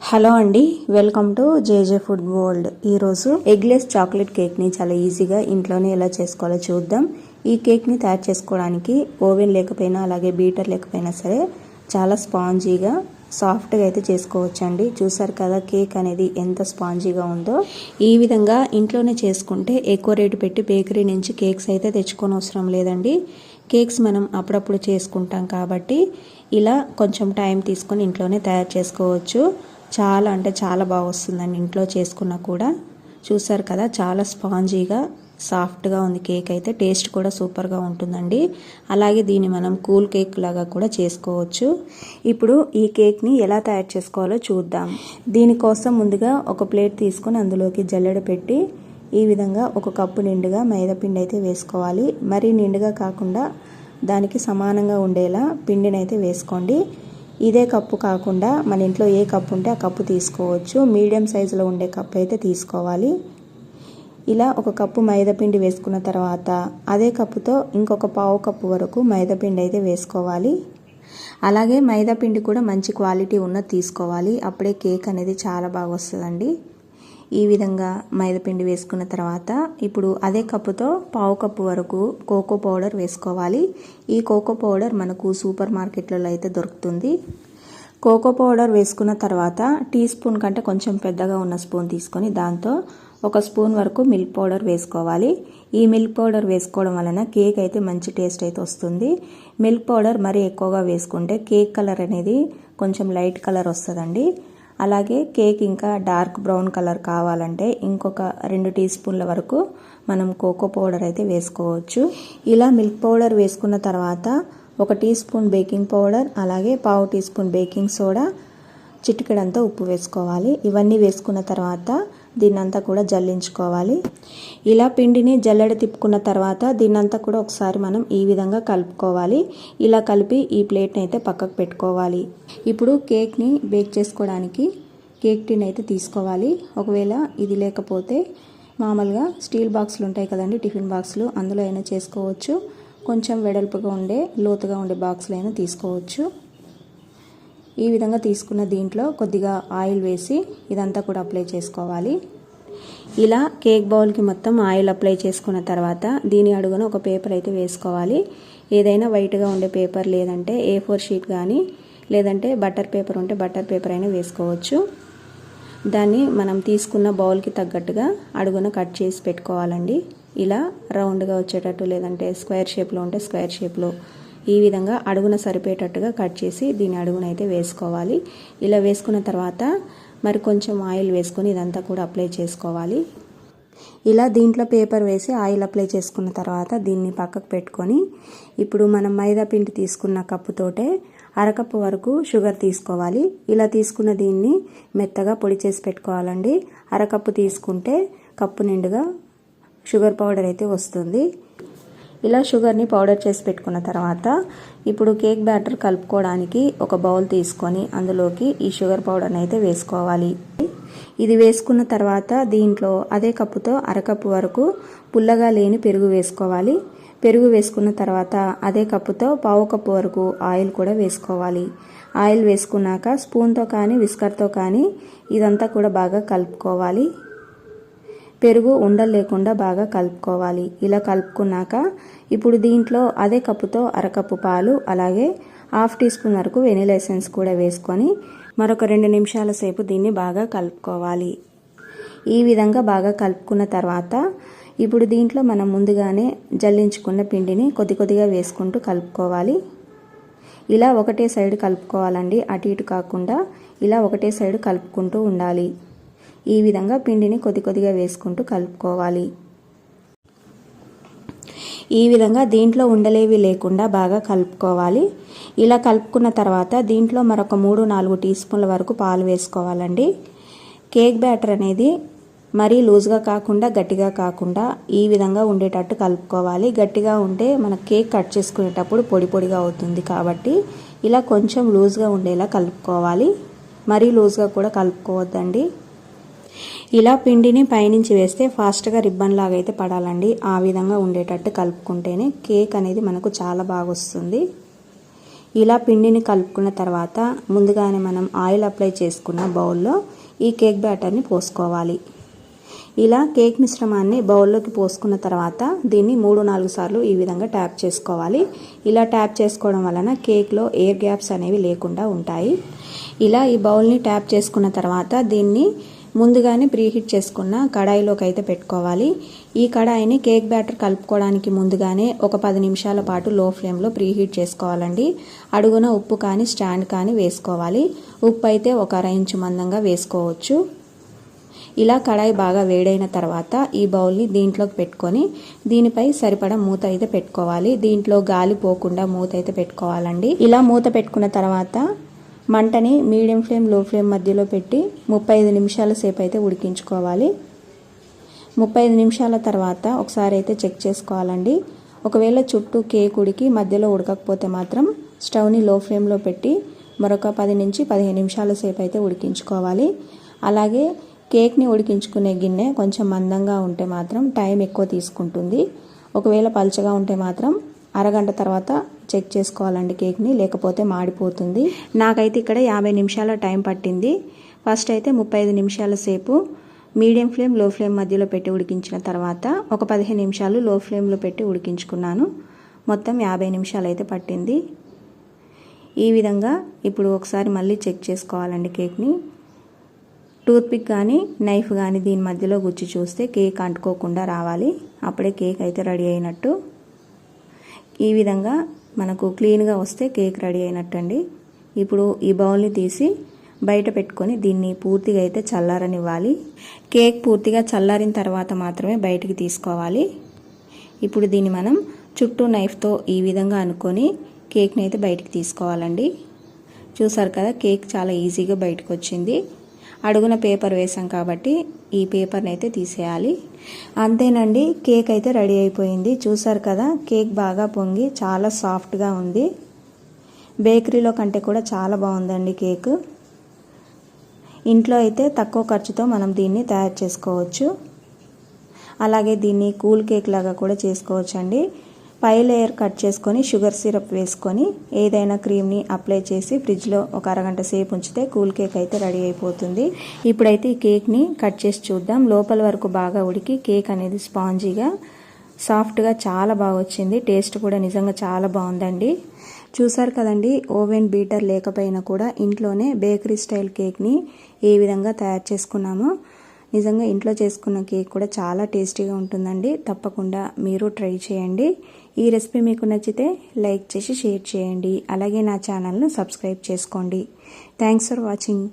Hello అండి welcome to JJ food world. ఈరోజు eggless chocolate కేక్ని చాలా ఈజీగా ఇంట్లోనే ఎలా చేసుకోవాలో చూద్దాం. ఈ కేక్ని తయారు చేసుకోవడానికి ఓవెన్ లేకపోయినా అలాగే బీటర్ లేకపోయినా సరే చాలా స్పాంజీగా సాఫ్ట్గా అయితే చేసుకోవచ్చండి. చూసారు కదా కేక్ అనేది ఎంత స్పాంజీగా ఉందో. ఈ విధంగా ఇంట్లోనే చేసుకుంటే ఎక్కువ రేటు పెట్టి బేకరీ నుంచి కేక్స్ అయితే తెచ్చుకొని అవసరం లేదండి. కేక్స్ మనం అప్పుడప్పుడు చేసుకుంటాం కాబట్టి ఇలా కొంచెం టైం తీసుకొని ఇంట్లోనే తయారు చేసుకోవచ్చు. చాలా అంటే చాలా బాగా వస్తుందండి ఇంట్లో చేసుకున్నా కూడా. చూసారు కదా చాలా స్పాంజీగా సాఫ్ట్గా ఉంది కేక్ అయితే. టేస్ట్ కూడా సూపర్గా ఉంటుందండి. అలాగే దీన్ని మనం కూల్ కేక్ లాగా కూడా చేసుకోవచ్చు. ఇప్పుడు ఈ కేక్ని ఎలా తయారు చేసుకోవాలో చూద్దాం. దీనికోసం ముందుగా ఒక ప్లేట్ తీసుకొని అందులోకి జల్లెడ పెట్టి ఈ విధంగా ఒక కప్పు నిండుగా మైదాపిండి అయితే వేసుకోవాలి. మరీ నిండుగా కాకుండా దానికి సమానంగా ఉండేలా పిండిని అయితే వేసుకోండి. ఇదే కప్పు కాకుండా మన ఇంట్లో ఏ కప్పు ఉంటే ఆ కప్పు తీసుకోవచ్చు. మీడియం సైజులో ఉండే కప్పు అయితే తీసుకోవాలి. ఇలా ఒక కప్పు మైదాపిండి వేసుకున్న తర్వాత అదే కప్పుతో ఇంకొక పావు కప్పు వరకు మైదాపిండి అయితే వేసుకోవాలి. అలాగే మైదాపిండి కూడా మంచి క్వాలిటీ ఉన్నది తీసుకోవాలి. అప్పుడే కేక్ అనేది చాలా బాగా వస్తుందండి. ఈ విధంగా మైదాపిండి వేసుకున్న తర్వాత ఇప్పుడు అదే కప్పుతో పావు కప్పు వరకు కోకో పౌడర్ వేసుకోవాలి. ఈ కోకో పౌడర్ మనకు సూపర్ మార్కెట్లలో అయితే దొరుకుతుంది. కోకో పౌడర్ వేసుకున్న తర్వాత టీ స్పూన్ కంటే కొంచెం పెద్దగా ఉన్న స్పూన్ తీసుకొని దాంతో ఒక స్పూన్ వరకు మిల్క్ పౌడర్ వేసుకోవాలి. ఈ మిల్క్ పౌడర్ వేసుకోవడం వలన కేక్ అయితే మంచి టేస్ట్ అయితే వస్తుంది. మిల్క్ పౌడర్ మరీ ఎక్కువగా వేసుకుంటే కేక్ కలర్ అనేది కొంచెం లైట్ కలర్ వస్తుందండి. అలాగే కేక్ ఇంకా డార్క్ బ్రౌన్ కలర్ కావాలంటే ఇంకొక రెండు టీ స్పూన్ల వరకు మనం కోకో పౌడర్ అయితే వేసుకోవచ్చు. ఇలా మిల్క్ పౌడర్ వేసుకున్న తర్వాత ఒక టీ స్పూన్ బేకింగ్ పౌడర్ అలాగే పావు టీ స్పూన్ బేకింగ్ సోడా చిటికెడంతా ఉప్పు వేసుకోవాలి. ఇవన్నీ వేసుకున్న తర్వాత దీన్నంతా కూడా జల్లించుకోవాలి. ఇలా పిండిని జల్లెడ తిప్పుకున్న తర్వాత దీన్నంతా కూడా ఒకసారి మనం ఈ విధంగా కలుపుకోవాలి. ఇలా కలిపి ఈ ప్లేట్ని అయితే పక్కకు పెట్టుకోవాలి. ఇప్పుడు కేక్ని బేక్ చేసుకోవడానికి కేక్ టిన్ అయితే తీసుకోవాలి. ఒకవేళ ఇది లేకపోతే మామూలుగా స్టీల్ బాక్సులు ఉంటాయి కదండి టిఫిన్ బాక్సులు అందులో అయినా చేసుకోవచ్చు. కొంచెం వెడల్పుగా ఉండే లోతుగా ఉండే బాక్సులు అయినా తీసుకోవచ్చు. ఈ విధంగా తీసుకున్న దీంట్లో కొద్దిగా ఆయిల్ వేసి ఇదంతా కూడా అప్లై చేసుకోవాలి. ఇలా కేక్ బౌల్కి మొత్తం ఆయిల్ అప్లై చేసుకున్న తర్వాత దీని అడుగున ఒక పేపర్ అయితే వేసుకోవాలి. ఏదైనా వైట్గా ఉండే పేపర్ లేదంటే ఏ ఫోర్ షీట్ కానీ లేదంటే బటర్ పేపర్ ఉంటే బటర్ పేపర్ అయినా వేసుకోవచ్చు. దాన్ని మనం తీసుకున్న బౌల్కి తగ్గట్టుగా అడుగున కట్ చేసి పెట్టుకోవాలండి. ఇలా రౌండ్గా వచ్చేటట్టు లేదంటే స్క్వేర్ షేప్లో ఉంటే స్క్వేర్ షేప్లో ఈ విధంగా అడుగున సరిపోయేటట్టుగా కట్ చేసి దీని అడుగున అయితే వేసుకోవాలి. ఇలా వేసుకున్న తర్వాత మరి కొంచెం ఆయిల్ వేసుకొని ఇదంతా కూడా అప్లై చేసుకోవాలి. ఇలా దీంట్లో పేపర్ వేసి ఆయిల్ అప్లై చేసుకున్న తర్వాత దీన్ని పక్కకు పెట్టుకొని ఇప్పుడు మనం మైదా పిండి తీసుకున్న కప్పుతోటే అరకప్పు వరకు షుగర్ తీసుకోవాలి. ఇలా తీసుకున్న దీన్ని మెత్తగా పొడి చేసి పెట్టుకోవాలండి. అరకప్పు తీసుకుంటే కప్పు నిండుగా షుగర్ పౌడర్ అయితే వస్తుంది. ఇలా షుగర్ని పౌడర్ చేసి పెట్టుకున్న తర్వాత ఇప్పుడు కేక్ బ్యాటర్ కలుపుకోవడానికి ఒక బౌల్ తీసుకొని అందులోకి ఈ షుగర్ పౌడర్ని అయితే వేసుకోవాలి. ఇది వేసుకున్న తర్వాత దీంట్లో అదే కప్పుతో అరకప్పు వరకు పుల్లగా లేని పెరుగు వేసుకోవాలి. పెరుగు వేసుకున్న తర్వాత అదే కప్పుతో పావు కప్పు వరకు ఆయిల్ కూడా వేసుకోవాలి. ఆయిల్ వేసుకున్నాక స్పూన్తో కానీ విస్కర్తో కానీ ఇదంతా కూడా బాగా కలుపుకోవాలి. పెరుగు ఉండలు లేకుండా బాగా కలుపుకోవాలి. ఇలా కలుపుకున్నాక ఇప్పుడు దీంట్లో అదే కప్పుతో అరకప్పు పాలు అలాగే హాఫ్ టీ స్పూన్ వరకు వెనిలా ఎసెన్స్ కూడా వేసుకొని మరొక రెండు నిమిషాల సేపు దీన్ని బాగా కలుపుకోవాలి. ఈ విధంగా బాగా కలుపుకున్న తర్వాత ఇప్పుడు దీంట్లో మనం ముందుగానే జల్లించుకున్న పిండిని కొద్ది కొద్దిగా వేసుకుంటూ కలుపుకోవాలి. ఇలా ఒకటే సైడ్ కలుపుకోవాలండి. అటు ఇటు కాకుండా ఇలా ఒకటే సైడ్ కలుపుకుంటూ ఉండాలి. ఈ విధంగా పిండిని కొద్ది కొద్దిగా వేసుకుంటూ కలుపుకోవాలి. ఈ విధంగా దీంట్లో ఉండలేవి లేకుండా బాగా కలుపుకోవాలి. ఇలా కలుపుకున్న తర్వాత దీంట్లో మరొక మూడు నాలుగు టీ స్పూన్ల వరకు పాలు వేసుకోవాలండి. కేక్ బ్యాటర్ అనేది మరీ లూజ్గా కాకుండా గట్టిగా కాకుండా ఈ విధంగా ఉండేటట్టు కలుపుకోవాలి. గట్టిగా ఉంటే మన కేక్ కట్ చేసుకునేటప్పుడు పొడి పొడిగా అవుతుంది కాబట్టి ఇలా కొంచెం లూజ్గా ఉండేలా కలుపుకోవాలి. మరీ లూజ్గా కూడా కలుపుకోవద్దండి. ఇలా పిండిని పైనుంచి వేస్తే ఫాస్ట్గా రిబ్బన్ లాగా అయితే పడాలండి. ఆ విధంగా ఉండేటట్టు కలుపుకుంటేనే కేక్ అనేది మనకు చాలా బాగా వస్తుంది ఇలా పిండిని కలుపుకున్న తర్వాత ముందుగానే మనం ఆయిల్ అప్లై చేసుకున్న బౌల్లో ఈ కేక్ బ్యాటర్ని పోసుకోవాలి. ఇలా కేక్ మిశ్రమాన్ని బౌల్లోకి పోసుకున్న తర్వాత దీన్ని మూడు నాలుగు సార్లు ఈ విధంగా ట్యాప్ చేసుకోవాలి. ఇలా ట్యాప్ చేసుకోవడం వలన కేక్లో ఎయిర్ గ్యాప్స్ అనేవి లేకుండా ఉంటాయి. ఇలా ఈ బౌల్ని ట్యాప్ చేసుకున్న తర్వాత దీన్ని ముందుగానే ప్రీహీట్ చేసుకున్న కడాయిలోకి అయితే పెట్టుకోవాలి. ఈ కడాయిని కేక్ బ్యాటర్ కలుపుకోవడానికి ముందుగానే ఒక పది నిమిషాల పాటు లో ఫ్లేమ్లో ప్రీహీట్ చేసుకోవాలండి. అడుగున ఉప్పు కానీ స్టాండ్ కానీ వేసుకోవాలి. ఉప్పు అయితే ఒక అర ఇంచు మందంగా వేసుకోవచ్చు. ఇలా కడాయి బాగా వేడైన తర్వాత ఈ బౌల్ని దీంట్లోకి పెట్టుకొని దీనిపై సరిపడా మూత అయితే పెట్టుకోవాలి. దీంట్లో గాలి పోకుండా మూత అయితే పెట్టుకోవాలండి. ఇలా మూత పెట్టుకున్న తర్వాత మంటని మీడియం ఫ్లేమ్లో ఫ్లేమ్ మధ్యలో పెట్టి ముప్పై ఐదు నిమిషాల సేపు అయితే ఉడికించుకోవాలి. ముప్పై ఐదు నిమిషాల తర్వాత ఒకసారి అయితే చెక్ చేసుకోవాలండి. ఒకవేళ చుట్టూ కేక్ ఉడికి మధ్యలో ఉడకకపోతే మాత్రం స్టవ్ని లో ఫ్లేమ్లో పెట్టి మరొక పది నుంచి పదిహేను నిమిషాల సేపు అయితే ఉడికించుకోవాలి. అలాగే కేక్ని ఉడికించుకునే గిన్నె కొంచెం మందంగా ఉంటే మాత్రం టైం ఎక్కువ తీసుకుంటుంది. ఒకవేళ పలుచగా ఉంటే మాత్రం అరగంట తర్వాత చెక్ చేసుకోవాలండి కేక్ని లేకపోతే మాడిపోతుంది. నాకైతే ఇక్కడ యాభై నిమిషాల టైం పట్టింది. ఫస్ట్ అయితే ముప్పై ఐదు నిమిషాల సేపు మీడియం ఫ్లేమ్లో ఫ్లేమ్ మధ్యలో పెట్టి ఉడికించిన తర్వాత ఒక పదిహేను నిమిషాలు లో ఫ్లేమ్లో పెట్టి ఉడికించుకున్నాను. మొత్తం యాభై నిమిషాలు అయితే పట్టింది. ఈ విధంగా ఇప్పుడు ఒకసారి మళ్ళీ చెక్ చేసుకోవాలండి కేక్ని. టూత్పిక్ కానీ నైఫ్ కానీ దీని మధ్యలో గుచ్చి చూస్తే కేక్ అంటుకోకుండా రావాలి. అప్పుడే కేక్ అయితే రెడీ అయినట్టు. ఈ విధంగా మనకు క్లీన్గా వస్తే కేక్ రెడీ అయినట్టు అండి ఇప్పుడు ఈ బౌల్ని తీసి బయట పెట్టుకొని దీన్ని పూర్తిగా అయితే చల్లారనివ్వాలి. కేక్ పూర్తిగా చల్లారిన తర్వాత మాత్రమే బయటికి తీసుకోవాలి. ఇప్పుడు దీన్ని మనం చుట్టూ నైఫ్తో ఈ విధంగా అనుకొని కేక్ని అయితే బయటికి తీసుకోవాలండి. చూసారు కదా కేక్ చాలా ఈజీగా బయటకు వచ్చింది అడుగున పేపర్ వేసాం కాబట్టి ఈ పేపర్ని అయితే తీసేయాలి. అంతేనండి కేక్ అయితే రెడీ అయిపోయింది. చూసారు కదా కేక్ బాగా పొంగి చాలా సాఫ్ట్గా ఉంది. బేకరీలో కంటే కూడా చాలా బాగుందండి కేక్. ఇంట్లో అయితే తక్కువ ఖర్చుతో మనం దీన్ని తయారు చేసుకోవచ్చు. అలాగే దీన్ని కూల్ కేక్ లాగా కూడా చేసుకోవచ్చు అండి పై లేయర్ కట్ చేసుకొని షుగర్ సిరప్ వేసుకొని ఏదైనా క్రీమ్ని అప్లై చేసి ఫ్రిడ్జ్లో ఒక అరగంట సేపు ఉంచితే కూల్ కేక్ అయితే రెడీ అయిపోతుంది. ఇప్పుడైతే ఈ కేక్ని కట్ చేసి చూద్దాం. లోపల వరకు బాగా ఉడికి కేక్ అనేది స్పాంజీగా సాఫ్ట్గా చాలా బాగా వచ్చింది. టేస్ట్ కూడా నిజంగా చాలా బాగుందండి. చూసారు కదండి ఓవెన్ బీటర్ లేకపోయినా కూడా ఇంట్లోనే బేకరీ స్టైల్ కేక్ని ఏ విధంగా తయారు చేసుకున్నామో. నిజంగా ఇంట్లో చేసుకున్న కేక్ కూడా చాలా టేస్టీగా ఉంటుందండి. తప్పకుండా మీరు ట్రై చేయండి. ఈ రెసిపీ మీకు నచ్చితే లైక్ చేసి షేర్ చేయండి. అలాగే నా ఛానల్ను సబ్స్క్రైబ్ చేసుకోండి. Thanks for watching.